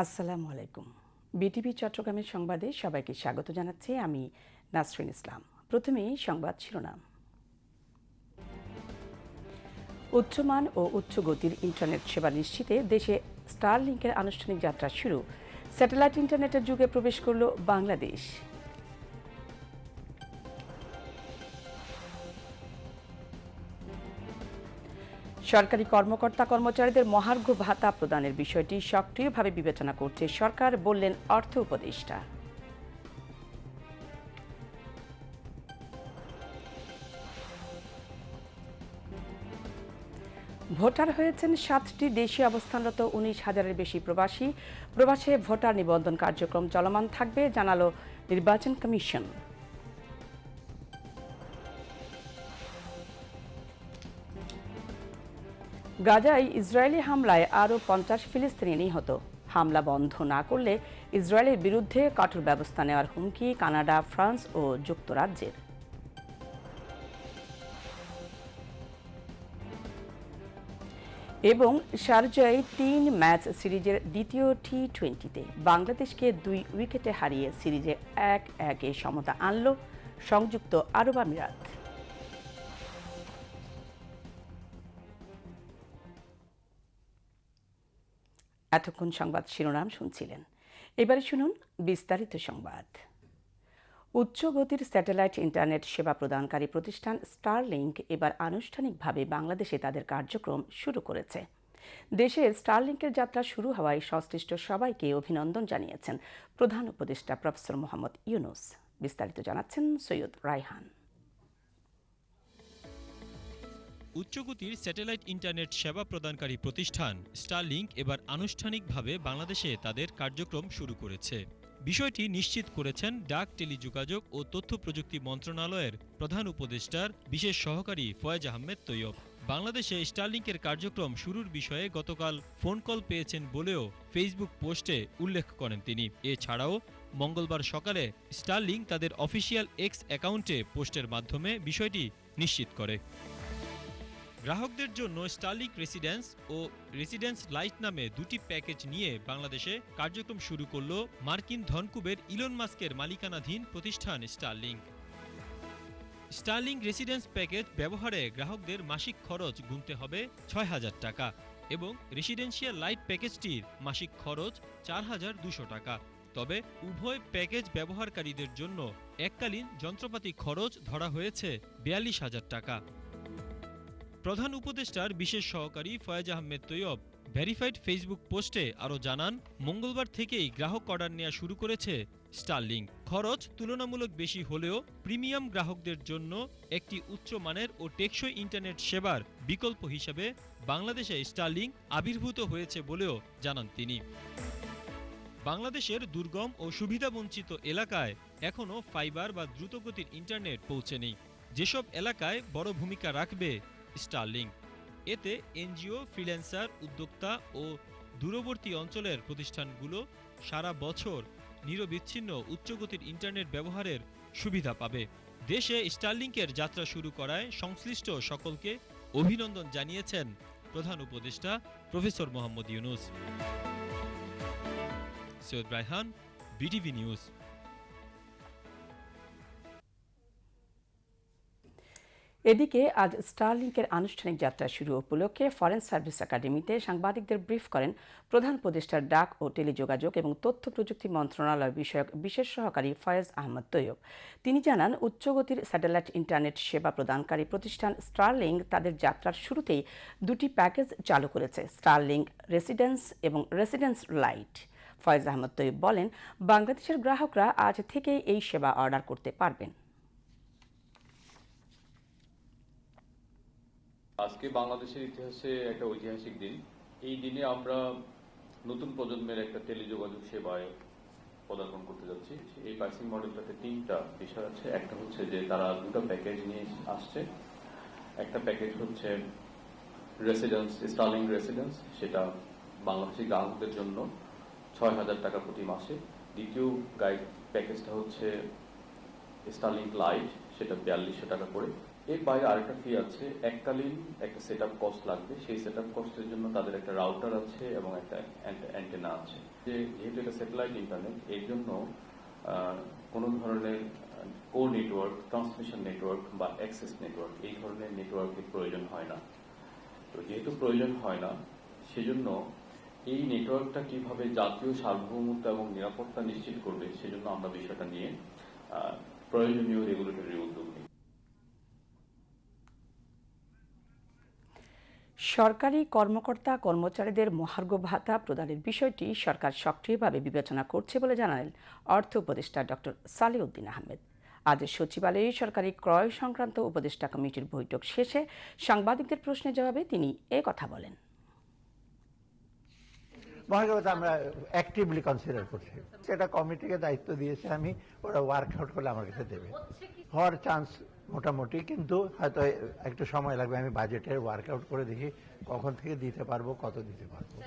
আসসালামু আলাইকুম। বিটিভি চট্টগ্রামের সংবাদে সবাইকে স্বাগত জানাচ্ছি আমি নাসরিন ইসলাম। প্রথমেই সংবাদ শিরোনাম। উচ্চমান ও উচ্চ গতির ইন্টারনেট সেবা নিশ্চিতে দেশে স্টার স্টারলিংকের আনুষ্ঠানিক যাত্রা শুরু। স্যাটেলাইট ইন্টারনেটের যুগে প্রবেশ করল বাংলাদেশ। সরকারি কর্মকর্তা কর্মচারীদের মহার্ঘ ভাতা প্রদানের বিষয়টি সক্রিয়ভাবে বিবেচনা করছে সরকার বললেন অর্থ উপদেষ্টা। ভোটার হয়েছেন সাতটি দেশে অবস্থানরত উনিশ হাজারের বেশি প্রবাসী। প্রবাসে ভোটার নিবন্ধন কার্যক্রম চলমান থাকবে, জানালো নির্বাচন কমিশন। গাজায় ইসরায়েলি হামলায় আরও পঞ্চাশ ফিলিস্তিনি নিহত। হামলা বন্ধ না করলে ইসরায়েলের বিরুদ্ধে কঠোর ব্যবস্থা নেওয়ার হুমকি কানাডা, ফ্রান্স ও যুক্তরাজ্যের। এবং শারজায় তিন ম্যাচ সিরিজের দ্বিতীয় টি টোয়েন্টিতে বাংলাদেশকে দুই উইকেটে হারিয়ে সিরিজে এক একে সমতা আনল সংযুক্ত আরব আমিরাত। এতক্ষণ সংবাদ শিরোনাম শুনছিলেন। এবারে শুনুন বিস্তারিত সংবাদ। উচ্চ গতির স্যাটেলাইট ইন্টারনেট সেবা প্রদানকারী প্রতিষ্ঠান স্টারলিংক এবার আনুষ্ঠানিকভাবে বাংলাদেশে তাদের কার্যক্রম শুরু করেছে। দেশে স্টারলিংকের যাত্রা শুরু হওয়ায় সংশ্লিষ্ট সবাইকে অভিনন্দন জানিয়েছেন প্রধান উপদেষ্টা প্রফেসর মোহাম্মদ ইউনুস। বিস্তারিত জানাচ্ছেন সৈয়দ রায়হান। উচ্চগতির স্যাটেলাইট ইন্টারনেট সেবা প্রদানকারী প্রতিষ্ঠান স্টারলিংক এবার আনুষ্ঠানিকভাবে বাংলাদেশে তাদের কার্যক্রম শুরু করেছে। বিষয়টি নিশ্চিত করেছেন ডাক টেলিযোগাযোগ ও তথ্য প্রযুক্তি মন্ত্রণালয়ের প্রধান উপদেষ্টার বিশেষ সহকারী ফয়েজ আহমেদ তৈয়ব। বাংলাদেশে স্টারলিংকের কার্যক্রম শুরুর বিষয়ে গতকাল ফোন কল পেয়েছেন বলেও ফেসবুক পোস্টে উল্লেখ করেন তিনি। এছাড়াও, মঙ্গলবার সকালে স্টারলিংক তাদের অফিসিয়াল এক্স অ্যাকাউন্টে পোস্টের মাধ্যমে বিষয়টি নিশ্চিত করে। গ্রাহকদের জন্য স্টারলিংক রেসিডেন্স ও রেসিডেন্স লাইট নামে দুটি প্যাকেজ নিয়ে বাংলাদেশে কার্যক্রম শুরু করল মার্কিন ধনকুবের ইলন মাস্কের মালিকানাধীন প্রতিষ্ঠান স্টারলিংক স্টারলিংক রেসিডেন্স প্যাকেজ ব্যবহারে গ্রাহকদের মাসিক খরচ গুনতে হবে ছয় হাজার টাকা এবং রেসিডেন্সিয়াল লাইট প্যাকেজটির মাসিক খরচ চার হাজার দুশো টাকা। তবে উভয় প্যাকেজ ব্যবহারকারীদের জন্য এককালীন যন্ত্রপাতি খরচ ধরা হয়েছে বিয়াল্লিশ হাজার টাকা। প্রধান উপদেষ্টার বিশেষ সহকারী ফয়েজ আহমেদ তৈয়ব ভেরিফাইড ফেসবুক পোস্টে আরও জানান, মঙ্গলবার থেকেই গ্রাহক অর্ডার নেওয়া শুরু করেছে স্টারলিংক। খরচ তুলনামূলক বেশি হলেও প্রিমিয়াম গ্রাহকদের জন্য একটি উচ্চ মানের ও টেকসই ইন্টারনেট সেবার বিকল্প হিসেবে বাংলাদেশে স্টারলিংক আবির্ভূত হয়েছে বলেও জানান তিনি। বাংলাদেশের দুর্গম ও সুবিধাবঞ্চিত এলাকায় এখনও ফাইবার বা দ্রুতগতির ইন্টারনেট পৌঁছেনি। যেসব এলাকায় বড় ভূমিকা রাখবে স্টারলিংক এতে এনজিও, ফ্রিল্যান্সার, উদ্যোক্তা ও দূরবর্তী অঞ্চলের প্রতিষ্ঠানগুলো সারা বছর নিরবিচ্ছিন্ন উচ্চগতির ইন্টারনেট ব্যবহারের সুবিধা পাবে। দেশে স্টারলিংকের যাত্রা শুরু করায় সংশ্লিষ্ট সকলকে অভিনন্দন জানিয়েছেন প্রধান উপদেষ্টা professor Mohammad Yunus. Syed Raihan, BTV news. এদিকে আজ স্টারলিংকের আনুষ্ঠানিক যাত্রা শুরু উপলক্ষে ফরেন সার্ভিস একাডেমিতে সাংবাদিকদের ব্রিফ করেন প্রধান উপদেষ্টার ডাক ও টেলিযোগাযোগ এবং তথ্য প্রযুক্তি মন্ত্রণালয় বিষয়ক বিশেষ সহকারী ফয়েজ আহমদ তৈয়ব। তিনি জানান, উচ্চগতির স্যাটেলাইট ইন্টারনেট সেবা প্রদানকারী প্রতিষ্ঠান স্টারলিংক তাদের যাত্রার শুরুতেই দুটি প্যাকেজ চালু করেছে স্টারলিংক রেসিডেন্স এবং রেসিডেন্স লাইট। ফয়েজ আহমদ তৈয়ব বলেন, বাংলাদেশের গ্রাহকরা আজ থেকেই এই সেবা অর্ডার করতে পারবেন। আজকে বাংলাদেশের ইতিহাসে একটা ঐতিহাসিক দিন। এই দিনে আমরা নতুন প্রজন্মের একটা টেলিযোগাযোগ সেবায় পদার্পণ করতে যাচ্ছি। এই প্রাইসিং মডেলটাতে তিনটা বিষয় আছে। একটা হচ্ছে যে তারা দুটো প্যাকেজ নিয়ে আসছে। একটা প্যাকেজ হচ্ছে রেসিডেন্স স্টার্লিং রেসিডেন্স সেটা বাংলাদেশি গ্রাহকদের জন্য ছয় হাজার টাকা প্রতি মাসে। দ্বিতীয় গাইড প্যাকেজটা হচ্ছে স্টার্লিং লাইট সেটা বিয়াল্লিশশো টাকা করে। এর বাইরে আরেকটা ফি আছে। এককালীন একটা সেট আপ কস্ট লাগবে। সেই সেট আপ কস্টের জন্য তাদের একটা রাউটার আছে এবং একটা অ্যান্টেনা আছে। যে যেহেতু এটা স্যাটেলাইট ইন্টারনেট এর জন্য কোনো ধরনের কো নেটওয়ার্ক ট্রান্সমিশন নেটওয়ার্ক বা অ্যাক্সেস নেটওয়ার্ক এই ধরনের নেটওয়ার্কের প্রয়োজন হয় না। তো যেহেতু প্রয়োজন হয় না, সেজন্য এই নেটওয়ার্কটা কীভাবে জাতীয় সার্বভৌমত্ব এবং নিরাপত্তা নিশ্চিত করবে, সেজন্য আমরা বিষয়টা নিয়ে প্রয়োজনীয় রেগুলেটরি উদ্যোগ নিই সরকারি কর্মকর্তা, কর্মচারীদের মহার্ঘ ভাতা প্রদানের বিষয়টি সরকার সক্রিয়ভাবে বিবেচনা করছে বলে জানালেন অর্থ উপদেষ্টা ডক্টর সালিউদ্দিন আহমেদ। আজ সচিবালয়ে সরকারি ক্রয় সংক্রান্ত উপদেষ্টা কমিটির বৈঠক শেষে সাংবাদিকদের প্রশ্নের জবাবে তিনি এ কথা বলেন। আমরা অ্যাক্টিভলি কনসিডার করছি। সেটা কমিটিকে দায়িত্ব দিয়েছে আমি, ওরা ওয়ার্কআউট করলে আমার কাছে দেবে। হওয়ার চান্স মোটামুটি কিন্তু হয়তো একটু সময় লাগবে আমি বাজেটের ওয়ার্ক আউট করে দেখি কখন থেকে দিতে পারব কত দিতে পারব।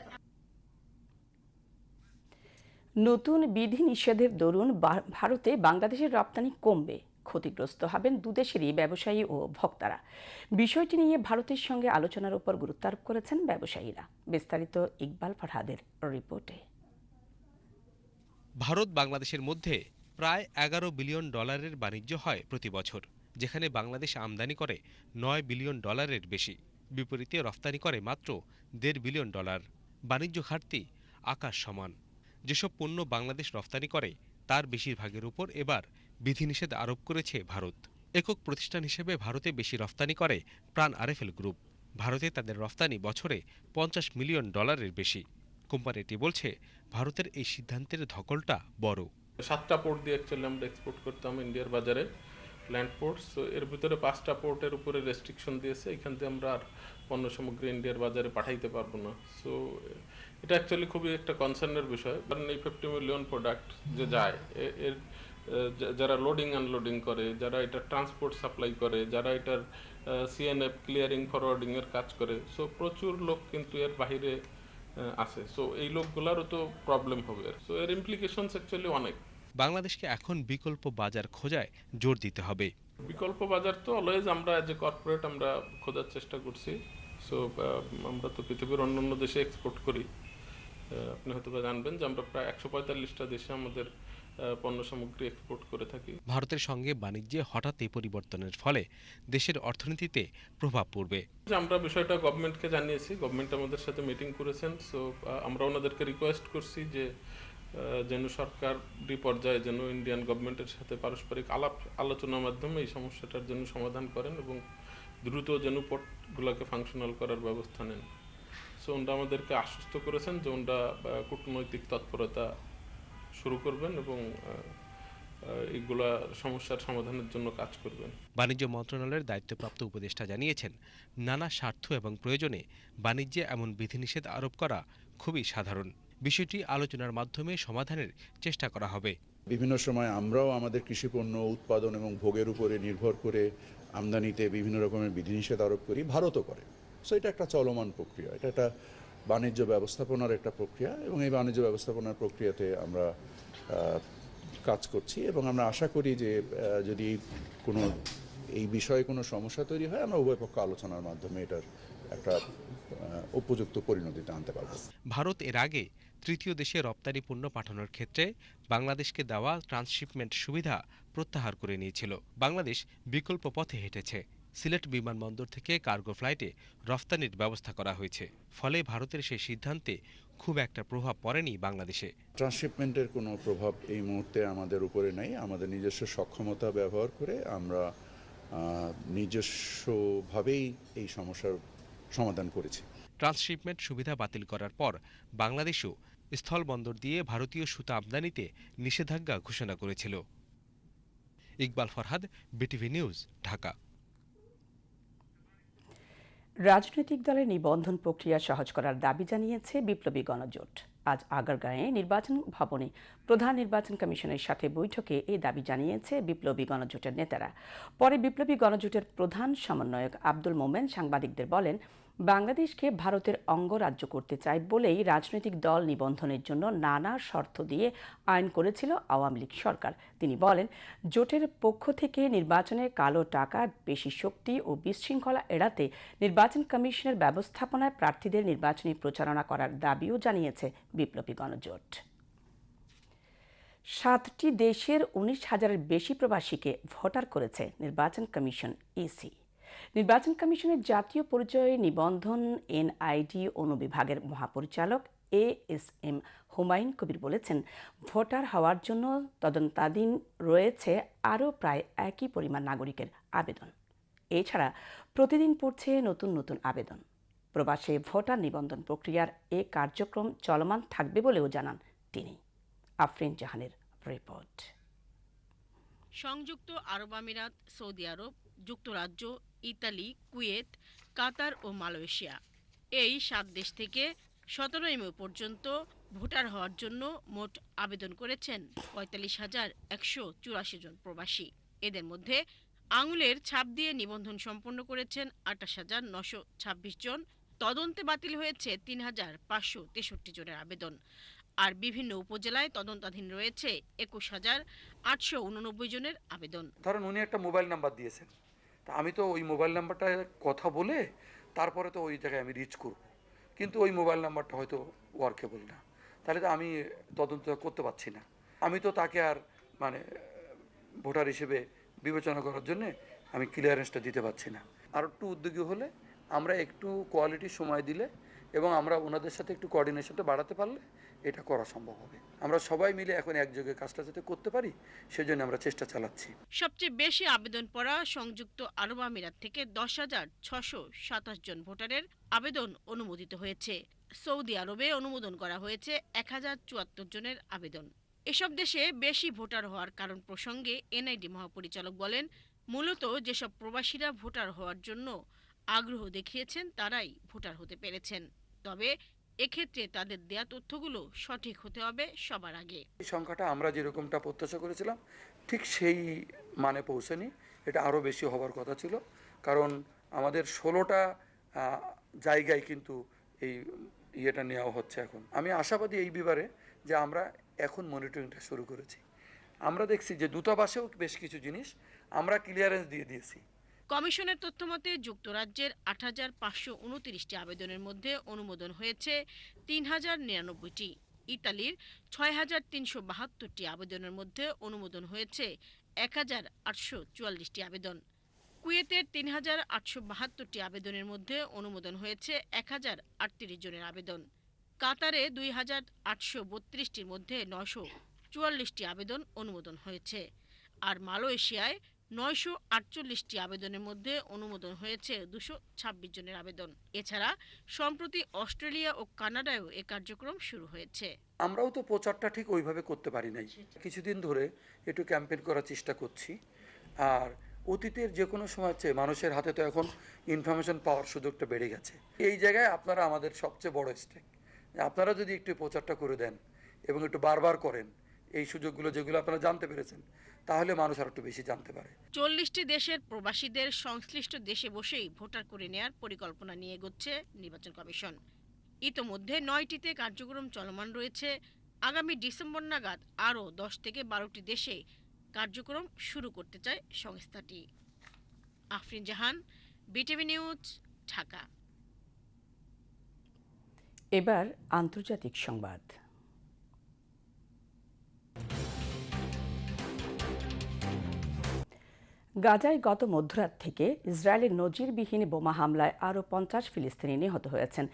নতুন বিধি নিষেধের দরুন বা- ভারতে বাংলাদেশের রপ্তানি কমবে। ক্ষতিগ্রস্ত হবেন দুদেশেরই ব্যবসায়ী ও ভক্তারা। বিষয়টি নিয়ে ভারতের সঙ্গে আলোচনার উপর গুরুত্ব আরোপ করেছেন ব্যবসায়ীরা। বিস্তারিত ইকবাল ফরহাদের রিপোর্টে। ভারত বাংলাদেশের মধ্যে প্রায় এগারো বিলিয়ন ডলারের বাণিজ্য হয় প্রতি বছর। যেখানে বাংলাদেশ আমদানি করে নয় বিলিয়ন ডলারের বেশি, বিপরীতে রফতানি করে মাত্র দেড় বিলিয়ন ডলার। বাণিজ্য ঘাটতি, আকাশ সমান। যেসব পণ্য বাংলাদেশ রফতানি করে, তার বেশিরভাগের উপর এবার বিধিনিষেধ আরোপ করেছে ভারত। একক প্রতিষ্ঠান হিসেবে ভারতে বেশি রফতানি করে প্রাণ আরএফএল গ্রুপ। ভারতে তাদের রফতানি বছরে পঞ্চাশ মিলিয়ন ডলারের বেশি। কোম্পানিটি বলছে, ভারতের এই সিদ্ধান্তের ধকলটা বড়। সাতটা পোর্ট দিয়ে অ্যাকচুয়ালি আমরা এক্সপোর্ট করতাম ইন্ডিয়ার বাজারে। ল্যান্ড পোর্ট সো এর ভিতরে পাঁচটা পোর্টের উপরে রেস্ট্রিকশন দিয়েছে, এখান থেকে আমরা আর পণ্য সামগ্রী ইন্ডিয়ার বাজারে পাঠাইতে পারব না। সো এটা অ্যাকচুয়ালি খুবই একটা কনসার্নের বিষয়। কারণ এই ফিফটি মিলিয়ন প্রোডাক্ট যে যায় এর যারা লোডিং আনলোডিং করে, যারা এটা ট্রান্সপোর্ট সাপ্লাই করে, যারা এটার সিএনএফ ক্লিয়ারিং ফরওয়ার্ডিং এর কাজ করে সো প্রচুর লোক কিন্তু এর বাহিরে আছে সো এই লোকগুলারও তো প্রবলেম হবে। সো এর ইমপ্লিকেশনস অ্যাকচুয়ালি অনেক। বাংলাদেশকে এখন বিকল্প বাজার খোঁজায় জোর দিতে হবে। বিকল্প বাজার তো অলওয়েজ আমরা এজ এ কর্পোরেট আমরা খোঁজার চেষ্টা করছি। সো আমরা তো পৃথিবীর অন্যান্য দেশে এক্সপোর্ট করি। আপনি হয়তো জানবেন যে আমরা প্রায় একশো পঁয়তাল্লিশটা দেশে আমাদের পণ্য সামগ্রী এক্সপোর্ট করে থাকি। ভারতের সঙ্গে বাণিজ্যে হঠাৎ এই পরিবর্তনের ফলে দেশের অর্থনীতিতে প্রভাব পড়বে। আমরা বিষয়টা গভর্নমেন্টকে জানিয়েছি গভর্নমেন্ট আমাদের সাথে মিটিং করেছেন। সো আমরা ওনাদেরকে রিকোয়েস্ট করছি যে যেন সরকার পর্যায়ে যেন ইন্ডিয়ান গভর্নমেন্টের সাথে পারস্পরিক আলাপ, আলোচনার মাধ্যমে এই সমস্যাটার জন্য সমাধান করেন এবং দ্রুত যেন পোর্টগুলোকে ফাংশনাল করার ব্যবস্থা নেন। সো ওনরা আমাদেরকে আশ্বস্ত করেছেন যে ওনরা কূটনৈতিক তৎপরতা শুরু করবেন এবং এইগুলা সমস্যার সমাধানের জন্য কাজ করবেন। বাণিজ্য মন্ত্রণালয়ের দায়িত্বপ্রাপ্ত উপদেষ্টা জানিয়েছেন, নানা স্বার্থ এবং প্রয়োজনে বাণিজ্যে এমন বিধিনিষেধ আরোপ করা খুবই সাধারণ। বিষয়টি আলোচনার মাধ্যমে সমাধানের চেষ্টা করা হবে। বিভিন্ন সময় আমরাও আমাদের কৃষিপণ্য উৎপাদন এবং ভোগের উপরে নির্ভর করে আমদানিতে বিভিন্ন রকমের বিধিনিষেধ আরোপ করি, ভারতও করে। সো এটা একটা চলমান প্রক্রিয়া। এটা একটা বাণিজ্য ব্যবস্থাপনার একটা প্রক্রিয়া এবং এই বাণিজ্য ব্যবস্থাপনার প্রক্রিয়াতে আমরা কাজ করছি এবং আমরা আশা করি যে যদি কোনো, এই বিষয়ে কোনো সমস্যা তৈরি হয়, আমরা উভয় পক্ষ আলোচনার মাধ্যমে এটার একটা উপযুক্ত পরিণতিতে আনতে পারব। ভারত এর আগে তৃতীয় দেশে রপ্তানি পণ্য পাঠানোর ক্ষেত্রে বাংলাদেশকে দেওয়া ট্রান্সশিপমেন্ট সুবিধা প্রত্যাহার করে নিয়েছিল। বাংলাদেশ বিকল্প পথে হেঁটেছে। সিলেট বিমানবন্দর থেকে কার্গো ফ্লাইটে রফতানির ব্যবস্থা করা হয়েছে। ফলে ভারতের সেই সিদ্ধান্তে খুব একটা প্রভাব পড়েনি বাংলাদেশে। ট্রান্সশিপমেন্টের কোনো প্রভাব এই মুহূর্তে আমাদের উপরে নেই। আমাদের নিজস্ব সক্ষমতা ব্যবহার করে আমরা নিজস্বভাবেই এই সমস্যার সমাধান করেছে। ট্রান্সশিপমেন্ট সুবিধা বাতিল করার পর বাংলাদেশও স্থলবন্দর দিয়ে ভারতীয় সুতা আমদানিতে নিষেধাজ্ঞা ঘোষণা করেছিল। Iqbal Farhad BTV news Dhaka. রাজনৈতিক দলের নিবন্ধন প্রক্রিয়া সহজ করার দাবি জানিয়েছে বিপ্লবী গণজোট। আজ আগারগাঁয়ে নির্বাচন ভবনে প্রধান নির্বাচন কমিশনের সাথে বৈঠকে এই দাবি জানিয়েছে বিপ্লবী গণজোটের নেতারা। পরে বিপ্লবী গণজোটের প্রধান সমন্বয়ক আব্দুল মোমেন সাংবাদিকদের বলেন বাংলাদেশকে ভারতের অঙ্গরাজ্য করতে চায় বলেই রাজনৈতিক দল নিবন্ধনের জন্য নানা শর্ত দিয়ে আইন করেছিল আওয়ামী লীগ সরকার। তিনি বলেন, জোটের পক্ষ থেকে নির্বাচনে কালো টাকা, বেশি শক্তি ও বিশৃঙ্খলা এড়াতে নির্বাচন কমিশনের ব্যবস্থাপনায় প্রার্থীদের নির্বাচনী প্রচারণা করার দাবিও জানিয়েছে বিপ্লবী গণজোট। সাতটি দেশের উনিশ হাজারের বেশি প্রবাসীকে ভোটার করেছে নির্বাচন কমিশন, ইসি। নির্বাচন কমিশনের জাতীয় পরিচয় নিবন্ধন এনআইডি অনুবিভাগের মহাপরিচালক A S M Humayun Kabir বলেছেন, ভোটার হওয়ার জন্য তদন্তাধীন রয়েছে আরও প্রায় একই পরিমাণ নাগরিকের আবেদন। এছাড়া প্রতিদিন পড়ছে নতুন নতুন আবেদন। প্রবাসে ভোটার নিবন্ধন প্রক্রিয়ার এ কার্যক্রম চলমান থাকবে বলেও জানান তিনি। আফরিন জাহানের রিপোর্ট। সংযুক্ত আরব আমিরাত, সৌদি আরব, যুক্তরাজ্য ইতালি, কুয়েত, কাতার ও মালয়েশিয়া। এই সাত দেশ থেকে সতেরোই মে পর্যন্ত ভোটার হওয়ার জন্য মোট আবেদন করেছেন পঁয়তাল্লিশ হাজার একশো চুরাশি জন প্রবাসী। এদের মধ্যে আঙুলের ছাপ দিয়ে নিবন্ধন সম্পন্ন করেছেন আটাশ হাজার নশো ছাব্বিশ জন। তদন্তে বাতিল হয়েছে তিন হাজার পাঁচশো তেষট্টি জনের আবেদন। আর বিভিন্ন উপজেলায় তদন্তাধীন রয়েছে একুশ হাজার আটশো উননব্বই জনের আবেদন। ধরেন উনি একটা মোবাইল নাম্বার দিয়েছেন। তা আমি তো ওই মোবাইল নাম্বারটা কথা বলে তারপরে তো ওই জায়গায় আমি রিচ করব। কিন্তু ওই মোবাইল নাম্বারটা হয়তো ওয়ার্কেবল না। তাহলে তো আমি তদন্ত করতে পারছি না। আমি তো তাকে আর মানে ভোটার হিসেবে বিবেচনা করার জন্যে আমি ক্লিয়ারেন্সটা দিতে পারছি না। আর একটু উদ্যোগী হলে আমরা একটু কোয়ালিটি সময় দিলে এবং আমরা ওনাদের সাথে একটু কোঅর্ডিনেশনটা বাড়াতে পারলে এটা করা সম্ভব হবে। আমরা সবাই মিলে এখন একযোগে কাজটা যাতে করতে পারি, সেজন্য আমরা চেষ্টা চালাচ্ছি। সবচেয়ে বেশি আবেদন পড়া সংযুক্ত আরব আমিরাত থেকে দশ হাজার ছশো সাতাশ জন ভোটারের আবেদন অনুমোদিত হয়েছে। সৌদি আরবে অনুমোদন করা হয়েছে এক হাজার চুয়াত্তর জনের আবেদন। এসব দেশে বেশি ভোটার হওয়ার কারণ প্রসঙ্গে এনআইডি মহাপরিচালক বলেন, মূলত যেসব প্রবাসীরা ভোটার হওয়ার জন্য আগ্রহ দেখিয়েছেন, তারাই ভোটার হতে পেরেছেন। তবে এক্ষেত্রে তাদের দেয়া তথ্যগুলো সঠিক হতে হবে সবার আগে। সংখ্যাটা আমরা যেরকমটা প্রত্যাশা করেছিলাম, ঠিক সেই মানে পৌঁছেনি। এটা আরও বেশি হওয়ার কথা ছিল। কারণ আমাদের ষোলোটা জায়গায় কিন্তু এই ইয়েটা নেওয়া হচ্ছে এখন। আমি আশাবাদী এই বিবারে যে আমরা এখন মনিটরিংটা শুরু করেছি। আমরা দেখছি যে দূতাবাসেও বেশ কিছু জিনিস আমরা ক্লিয়ারেন্স দিয়ে দিয়েছি। কমিশনের তথ্যমতে যুক্তরাজ্যের আট হাজার পাঁচশো উনত্রিশটি আবেদনের মধ্যে অনুমোদন হয়েছে তিন হাজার নিরানব্বইটি। ইতালির ছয় হাজার তিনশো বাহাত্তরটি আবেদনের মধ্যে অনুমোদন হয়েছে এক হাজার আটশো চুয়াল্লিশটি আবেদন। কুয়েতের তিন হাজার আটশো বাহাত্তরটি আবেদনের মধ্যে অনুমোদন হয়েছে এক হাজার আটত্রিশ জনের আবেদন। কাতারে দুই হাজার আটশো বত্রিশটির মধ্যে নশো চুয়াল্লিশটি আবেদন অনুমোদন হয়েছে। আর মালয়েশিয়ায় নয়শো আটচল্লিশটি আবেদনের মধ্যে অনুমোদন হয়েছে দুশো ছাব্বিশ জনের আবেদন। এছাড়া সম্প্রতি অস্ট্রেলিয়া ও কানাডায়ও এ কার্যক্রম শুরু হয়েছে। আমরাও তো প্রচারটা ঠিক ওইভাবে করতে পারি নাই। কিছুদিন ধরে একটু ক্যাম্পেন করার চেষ্টা করছি। আর অতীতের যে কোনো সময় হচ্ছে মানুষের হাতে তো এখন ইনফরমেশন পাওয়ার সুযোগটা বেড়ে গেছে। এই জায়গায় আপনারা আমাদের সবচেয়ে বড় স্টেক আপনারা যদি একটু প্রচারটা করে দেন এবং একটু বারবার করেন এই সুযোগগুলো যেগুলো আপনারা জানতে পেরেছেন তাহলে মানুষ আর একটু বেশি জানতে পারে। চল্লিশটি দেশের প্রবাসীদের সংশ্লিষ্ট দেশে বসেই ভোটার করে নেয়ার পরিকল্পনা নিয়ে এগোচ্ছে নির্বাচন কমিশন। ইতোমধ্যে নয়টিতে কার্যক্রম চলমান রয়েছে। আগামী ডিসেম্বর নাগাদ আরও দশ থেকে বারোটি দেশে কার্যক্রম শুরু করতে চায় সংস্থাটি। Afrin Jahan BTV news Dhaka. এবার আন্তর্জাতিক সংবাদ। গাজায় গত মধ্যরাত থেকে ইসরায়েলের নজিরবিহীন বোমা হামলায় আরও পঞ্চাশ ফিলিস্তিনি নিহত হয়েছেন।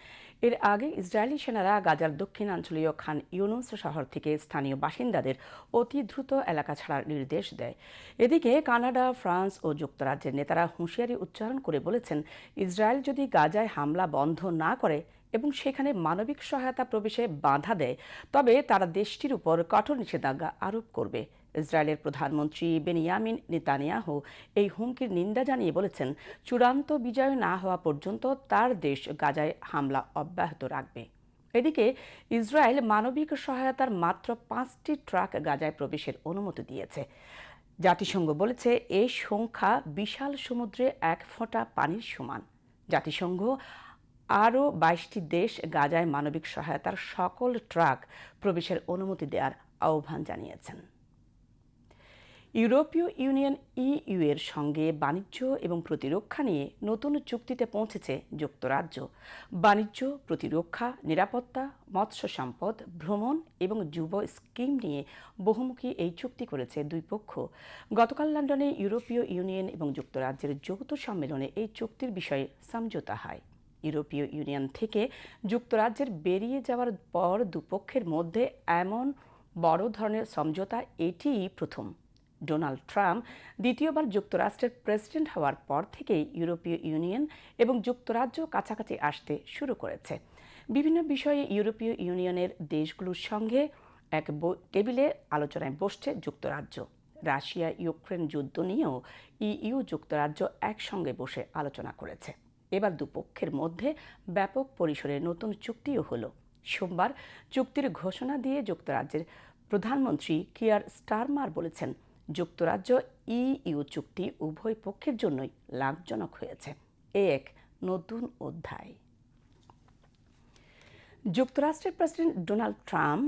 এর আগে ইসরায়েলি সেনারা গাজার দক্ষিণাঞ্চলীয় খান ইউনুস শহর থেকে স্থানীয় বাসিন্দাদের অতি দ্রুত এলাকা ছাড়ার নির্দেশ দেয়। এদিকে কানাডা, ফ্রান্স ও যুক্তরাজ্যের নেতারা হুঁশিয়ারি উচ্চারণ করে বলেছেন, ইসরায়েল যদি গাজায় হামলা বন্ধ না করে এবং সেখানে মানবিক সহায়তা প্রবেশে বাধা দেয়, তবে তারা দেশটির উপর কঠোর নিষেধাজ্ঞা আরোপ করবে। ইসরায়েলের প্রধানমন্ত্রী বেনিয়ামিন নেতানিয়াহু এই হুমকির নিন্দা জানিয়ে বলেছেন, চূড়ান্ত বিজয় না হওয়া পর্যন্ত তার দেশ গাজায় হামলা অব্যাহত রাখবে। এদিকে, ইসরায়েল মানবিক সহায়তার মাত্র পাঁচটি ট্রাক গাজায় প্রবেশের অনুমতি দিয়েছে। জাতিসংঘ বলেছে এই সংখ্যা বিশাল সমুদ্রে এক ফোঁটা পানির সমান। জাতিসংঘ, আরও বাইশটি দেশ গাজায় মানবিক সহায়তার সকল ট্রাক প্রবেশের অনুমতি দেওয়ার আহ্বান জানিয়েছেন। ইউরোপীয় ইউনিয়ন ইইউ এর সঙ্গে বাণিজ্য এবং প্রতিরক্ষা নিয়ে নতুন চুক্তিতে পৌঁছেছে যুক্তরাজ্য। বাণিজ্য, প্রতিরক্ষা, নিরাপত্তা, মৎস্য সম্পদ, ভ্রমণ এবং যুব স্কিম নিয়ে বহুমুখী এই চুক্তি করেছে দুই পক্ষ। গতকাল লন্ডনে ইউরোপীয় ইউনিয়ন এবং যুক্তরাজ্যের যৌথ সম্মেলনে এই চুক্তির বিষয়ে সমঝোতা হয়। ইউরোপীয় ইউনিয়ন থেকে যুক্তরাজ্যের বেরিয়ে যাওয়ার পর দুপক্ষের মধ্যে এমন বড় ধরনের সমঝোতা এটিই প্রথম। ডোনাল্ড ট্রাম্প দ্বিতীয়বার যুক্তরাষ্ট্রের প্রেসিডেন্ট হওয়ার পর থেকেই ইউরোপীয় ইউনিয়ন এবং যুক্তরাজ্য কাছাকাছি আসতে শুরু করেছে। বিভিন্ন বিষয়ে ইউরোপীয় ইউনিয়নের দেশগুলোর সঙ্গে এক টেবিলে আলোচনায় বসছে যুক্তরাজ্য। রাশিয়া ইউক্রেন যুদ্ধ নিয়েও ইইউ যুক্তরাজ্য একসঙ্গে বসে আলোচনা করেছে। এবার দুপক্ষের মধ্যে ব্যাপক পরিসরে নতুন চুক্তিও হলো। সোমবার চুক্তির ঘোষণা দিয়ে যুক্তরাজ্যের প্রধানমন্ত্রী কিয়ার স্টারমার বলেছেন যুক্তরাজ্য ইইউ চুক্তি উভয় পক্ষের জন্যই লাভজনক হয়েছে। এ এক নতুন অধ্যায়। যুক্তরাষ্ট্রের president Donald Trump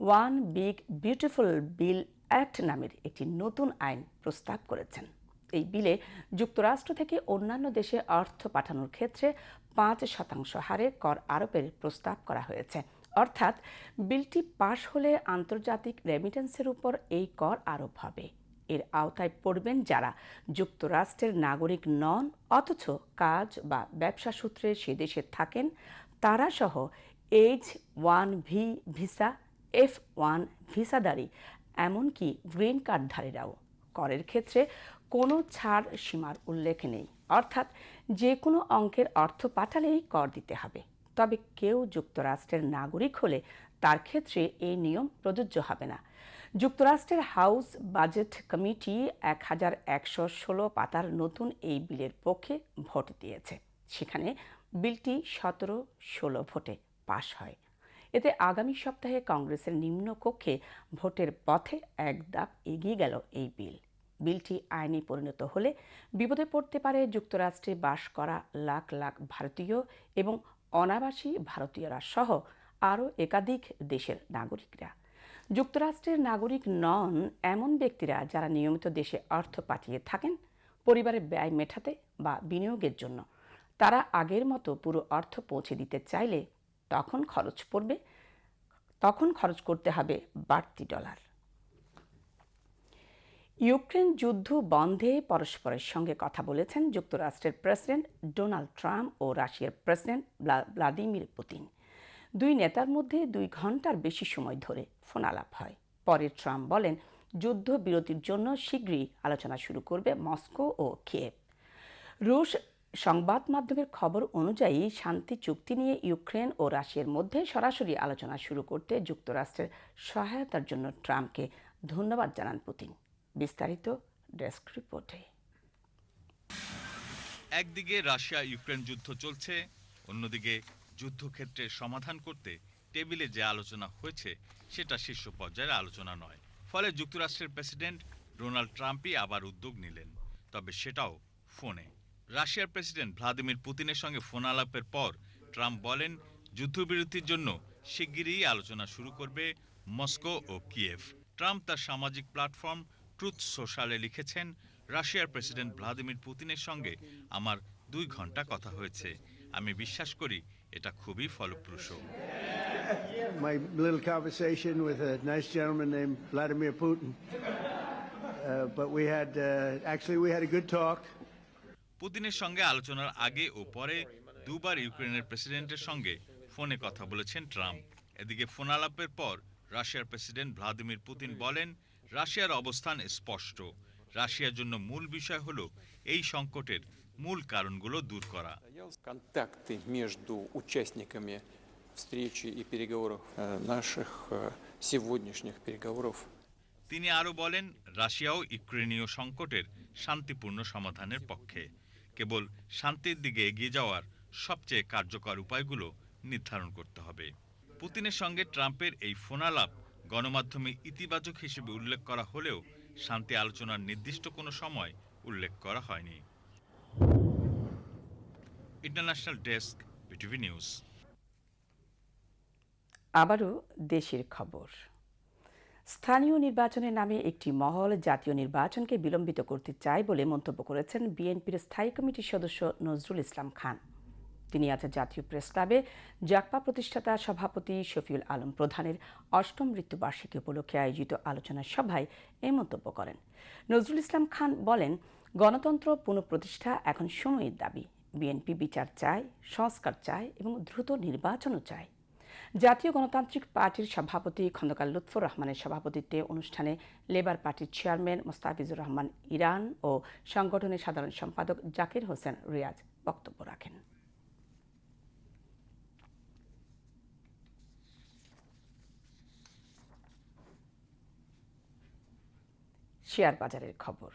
one big beautiful bill act নামের একটি নতুন আইন প্রস্তাব করেছেন। এই বিলে যুক্তরাষ্ট্র থেকে অন্যান্য দেশে অর্থ পাঠানোর ক্ষেত্রে পাঁচ শতাংশ হারে কর আরোপের প্রস্তাব করা হয়েছে। অর্থাৎ বিলটি পাশ হলে আন্তর্জাতিক রেমিটেন্সের উপর এই কর আরোপ হবে। এর আওতায় পড়বেন যারা যুক্তরাষ্ট্রের নাগরিক নন, অথচ কাজ বা ব্যবসা সূত্রে সে দেশে থাকেন তারা সহ H one B visa F one ভিসাদারি এমনকি গ্রিন কার্ডধারীরাও। করের ক্ষেত্রে কোনো ছাড় সীমার উল্লেখ নেই। অর্থাৎ যে কোনো অঙ্কের অর্থ পাঠালেই কর দিতে হবে। তবে কেউ যুক্তরাষ্ট্রের নাগরিক হলে তার ক্ষেত্রে এই নিয়ম প্রযোজ্য হবে না। যুক্তরাষ্ট্রের হাউস বাজেট কমিটি এক হাজার একশো ষোলো পাতার নতুন এই বিলের পক্ষে ভোট দিয়েছে। সেখানে বিলটি সতেরো ষোলো ভোটে পাশ হয়। এতে আগামী সপ্তাহে কংগ্রেসের নিম্নকক্ষে ভোটের পথে এক ধাপ এগিয়ে গেল এই বিল। বিলটি আইনে পরিণত হলে বিপদে পড়তে পারে যুক্তরাষ্ট্রে বাস করা লাখ লাখ ভারতীয় এবং অনাবাসী ভারতীয়রা সহ আরও একাধিক দেশের নাগরিকরা। যুক্তরাষ্ট্রের নাগরিক নন এমন ব্যক্তিরা যারা নিয়মিত দেশে অর্থ পাঠিয়ে থাকেন, পরিবারের ব্যয় মেটাতে বা বিনিয়োগের জন্য। তারা আগের মতো পুরো অর্থ পৌঁছে দিতে চাইলে তখন খরচ পড়বে, তখন খরচ করতে হবে বাড়তি ডলার। ইউক্রেন যুদ্ধ বন্ধে পরস্পরের সঙ্গে কথা বলেছেন যুক্তরাষ্ট্রের প্রেসিডেন্ট ডোনাল্ড ট্রাম্প ও রাশিয়ার প্রেসিডেন্ট ভ্লাদিমির পুতিন। দুই নেতার মধ্যে দুই ঘণ্টার বেশি সময় ধরে ফোনালাপ হয়। পরে ট্রাম্প বলেন যুদ্ধ বিরতির জন্য শীঘ্রই আলোচনা শুরু করবে মস্কো ও কিয়েভ। রুশ সংবাদ মাধ্যমের খবর অনুযায়ী শান্তি চুক্তি নিয়ে ইউক্রেন ও রাশিয়ার মধ্যে সরাসরি আলোচনা শুরু করতে যুক্তরাষ্ট্রের সহায়তার জন্য ট্রাম্পকে ধন্যবাদ জানান পুতিন। বিস্তারিত ডেস্ক রিপোর্টে। একদিকে রাশিয়া ইউক্রেন যুদ্ধ চলছে, অন্যদিকে যুদ্ধক্ষেত্রের সমাধান করতে টেবিলে যে আলোচনা হয়েছে, সেটা শীর্ষ পর্যায়ের আলোচনা নয়। ফলে যুক্তরাষ্ট্রের প্রেসিডেন্ট ডোনাল্ড ট্রাম্পই আবার উদ্যোগ নিলেন। তবে সেটাও ফোনে। রাশিয়ার প্রেসিডেন্ট ভ্লাদিমির পুতিনের সঙ্গে ফোন আলাপের পর ট্রাম্প বলেন, যুদ্ধবিরতির জন্য শিগগিরই আলোচনা শুরু করবে মস্কো ও কিয়েভ। ট্রাম্প তার সামাজিক প্ল্যাটফর্ম ট্রুথ সোশ্যালে লিখেছেন রাশিয়ার প্রেসিডেন্ট ভ্লাদিমির পুতিনের সঙ্গে আমার দুই ঘণ্টা কথা হয়েছে আমি বিশ্বাস করি এটা খুবই ফলপ্রসূ my little conversation with a nice gentleman named Vladimir Putin. Uh, but we had, uh, actually, we had a good talk. পুতিনের সঙ্গে আলোচনার আগে ও পরে দুবার ইউক্রেনের প্রেসিডেন্টের সঙ্গে ফোনে কথা বলেছেন ট্রাম্প এদিকে ফোন আলাপের পর রাশিয়ার প্রেসিডেন্ট ভ্লাদিমির পুতিন বলেন রাশিয়ার অবস্থান স্পষ্ট। রাশিয়ার জন্য মূল বিষয় হল এই সংকটের মূল কারণগুলো দূর করা। তিনি আরও বলেন রাশিয়াও ইউক্রেনীয় সংকটের শান্তিপূর্ণ সমাধানের পক্ষে। কেবল শান্তির দিকে এগিয়ে যাওয়ার সবচেয়ে কার্যকর উপায়গুলো নির্ধারণ করতে হবে। পুতিনের সঙ্গে ট্রাম্পের এই ফোনালাপ গণমাধ্যমে ইতিবাচক হিসেবে উল্লেখ করা হলেও শান্তি আলোচনার নির্দিষ্ট কোনো সময় উল্লেখ করা হয়নি। International desk, BTV news. আবারও দেশের খবর। স্থানীয় নির্বাচনের নামে একটি মহল জাতীয় নির্বাচনকে বিলম্বিত করতে চায় বলে মন্তব্য করেছেন বিএনপির স্থায়ী কমিটির সদস্য নজরুল ইসলাম খান। তিনি আজ জাতীয় প্রেস ক্লাবে জাকপা প্রতিষ্ঠাতা সভাপতি শফিউল আলম প্রধানের অষ্টম মৃত্যুবার্ষিকী উপলক্ষে আয়োজিত আলোচনা সভায় এই মন্তব্য করেন। নজরুল ইসলাম খান বলেন, গণতন্ত্র পুনঃপ্রতিষ্ঠা এখন সময়ের দাবি। বিএনপি বিচার চায়, সংস্কার চায় এবং দ্রুত নির্বাচনও চায়। জাতীয় গণতান্ত্রিক পার্টির সভাপতি খন্দকার লুৎফর রহমানের সভাপতিত্বে অনুষ্ঠানে লেবার পার্টির চেয়ারম্যান মোস্তাফিজুর রহমান ইরান ও সংগঠনের সাধারণ সম্পাদক জাকির হোসেন রিয়াজ বক্তব্য রাখেন। শেয়ার বাজারের খবর।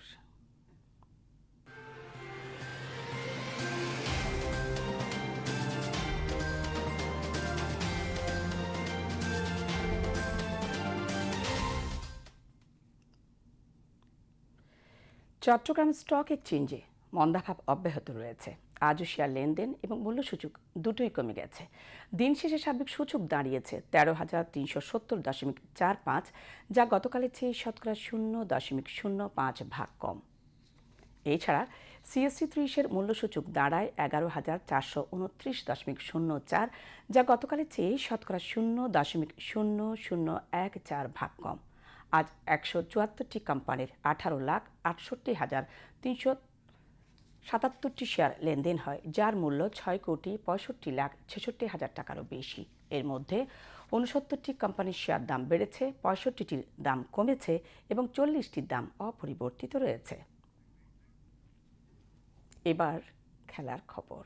চট্টগ্রাম স্টক এক্সচেঞ্জে মন্দাভাব অব্যাহত রয়েছে। আজও শেয়ার লেনদেন এবং মূল্যসূচক দুটোই কমে গেছে। দিন শেষে সার্বিক সূচক দাঁড়িয়েছে তেরো হাজার তিনশো সত্তর দশমিক চার পাঁচ, যা গতকালের চেয়ে শতকরা শূন্য দশমিক শূন্য পাঁচ ভাগ কম। এছাড়া সিএসসি ত্রিশের মূল্যসূচক দাঁড়ায় এগারো হাজার চারশো উনত্রিশ দশমিক শূন্য চার, যা গতকালের চেয়ে শতকরা শূন্য দশমিক শূন্য শূন্য এক চার ভাগ কম। আজ একশো চুয়াত্তরটি কোম্পানির আঠারো লাখ আটষট্টি হাজার তিনশো সাতাত্তরটি শেয়ার লেনদেন হয়, যার মূল্য ছয় কোটি পঁয়ষট্টি লাখ ছেষট্টি হাজার টাকারও বেশি। এর মধ্যে উনসত্তরটি কোম্পানির শেয়ার দাম বেড়েছে, পঁয়ষট্টিটির দাম কমেছে এবং চল্লিশটির দাম অপরিবর্তিত রয়েছে। এবার খেলার খবর।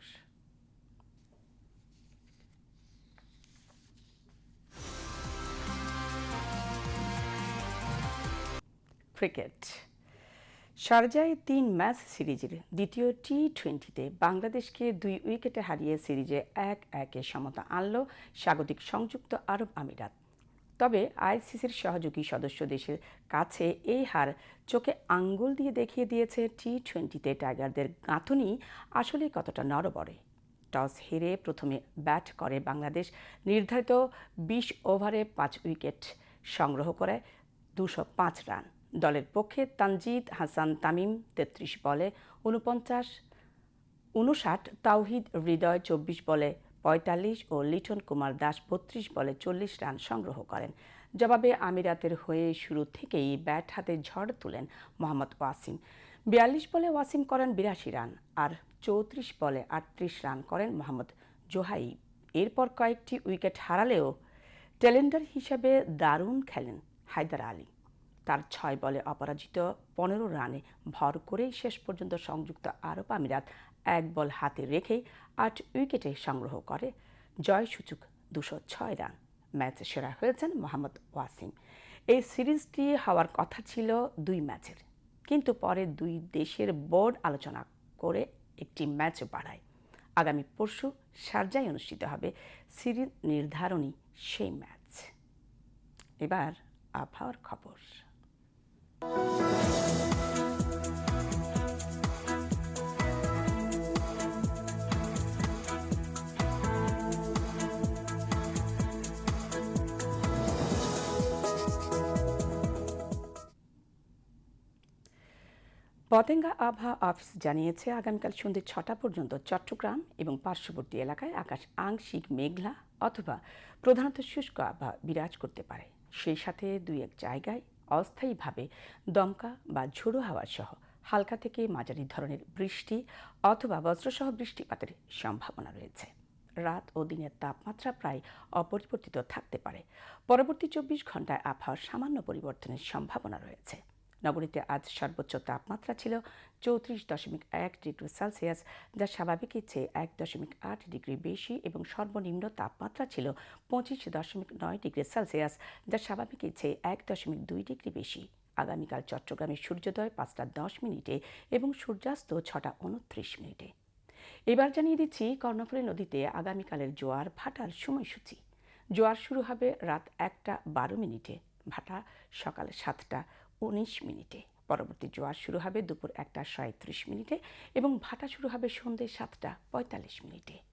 ক্রিকেট। শারজায় তিন ম্যাচ সিরিজের দ্বিতীয় টি টোয়েন্টিতে বাংলাদেশকে দুই উইকেটে হারিয়ে সিরিজে এক একে সমতা আনল স্বাগতিক সংযুক্ত আরব আমিরাত। তবে আইসিসির সহযোগী সদস্য দেশের কাছে এই হার চোখে আঙ্গুল দিয়ে দেখিয়ে দিয়েছে টি টোয়েন্টিতে টাইগারদের গাঁথনি আসলে কতটা নরবরে টস হেরে প্রথমে ব্যাট করে বাংলাদেশ, নির্ধারিত বিশ ওভারে পাঁচ উইকেট সংগ্রহ করে দুশো পাঁচ রান। দলের পক্ষে তানজিদ হাসান তামিম তেত্রিশ বলে, উনপঞ্চাশ, উনষাট তাওহিদ হৃদয় চব্বিশ বলে, পঁয়তাল্লিশ ও লিটন কুমার দাস বত্রিশ বলে চল্লিশ রান সংগ্রহ করেন। জবাবে আমিরাতের হয়ে শুরু থেকেই ব্যাট হাতে ঝড় তুলেন মোহাম্মদ ওয়াসিম। বিয়াল্লিশ বলে ওয়াসিম করেন বিরাশি রান আর চৌত্রিশ বলে আটত্রিশ রান করেন মোহাম্মদ জোহাই এরপর কয়েকটি উইকেট হারালেও টেলেন্ডার হিসেবে দারুণ খেলেন হায়দার আলী। তার ছয় বলে অপরাজিত পনেরো রানে ভর করেই শেষ পর্যন্ত সংযুক্ত আরব আমিরাত এক বল হাতে রেখেই আট উইকেটে সংগ্রহ করে। জয়সূচক দুশো ছয় রান। ম্যাচে সেরা হয়েছেন মোহাম্মদ ওয়াসিম। এই সিরিজটি হওয়ার কথা ছিল দুই ম্যাচের। কিন্তু পরে দুই দেশের বোর্ড আলোচনা করে একটি ম্যাচ বাড়ায়। আগামী পরশু শারজায় অনুষ্ঠিত হবে সিরিজ নির্ধারণী সেই ম্যাচ। এবার আবহাওয়ার খবর। পতেঙ্গা আবহাওয়া অফিস জানিয়েছে, আগামীকাল সন্ধ্যে ছটা পর্যন্ত চট্টগ্রাম এবং পার্শ্ববর্তী এলাকায় আকাশ আংশিক মেঘলা অথবা প্রধানত শুষ্ক আবহাওয়া বিরাজ করতে পারে। সেই সাথে দুই এক জায়গায় অস্থায়ীভাবে দমকা বা ঝোড়ো হাওয়া সহ হালকা থেকে মাঝারি ধরনের বৃষ্টি অথবা বজ্রসহ বৃষ্টিপাতের সম্ভাবনা রয়েছে। রাত ও দিনের তাপমাত্রা প্রায় অপরিবর্তিত থাকতে পারে। পরবর্তী চব্বিশ ঘন্টায় আবহাওয়ার সামান্য পরিবর্তনের সম্ভাবনা রয়েছে। নগরীতে আজ সর্বোচ্চ তাপমাত্রা ছিল চৌত্রিশ দশমিক এক ডিগ্রি সেলসিয়াস, যা স্বাভাবিকের চেয়ে এক দশমিক আট ডিগ্রি বেশি এবং সর্বনিম্ন তাপমাত্রা ছিল পঁচিশ দশমিক নয় ডিগ্রি সেলসিয়াস, যা স্বাভাবিকের চেয়ে এক দশমিক দুই ডিগ্রি বেশি। আগামীকাল চট্টগ্রামে সূর্যোদয় পাঁচটা দশ মিনিটে এবং সূর্যাস্ত ছটা উনত্রিশ মিনিটে। এবার জানিয়ে দিচ্ছি কর্ণফুলী নদীতে আগামীকালের জোয়ার ভাটার সময়সূচি। জোয়ার শুরু হবে রাত একটা বারো মিনিটে, ভাটা সকাল সাতটা। উনিশ মিনিটে। পরবর্তী জোয়ার শুরু হবে দুপুর একটা সাঁত্রিশ মিনিটে এবং ভাটা শুরু হবে সন্ধ্যে সাতটা পঁয়তাল্লিশ মিনিটে।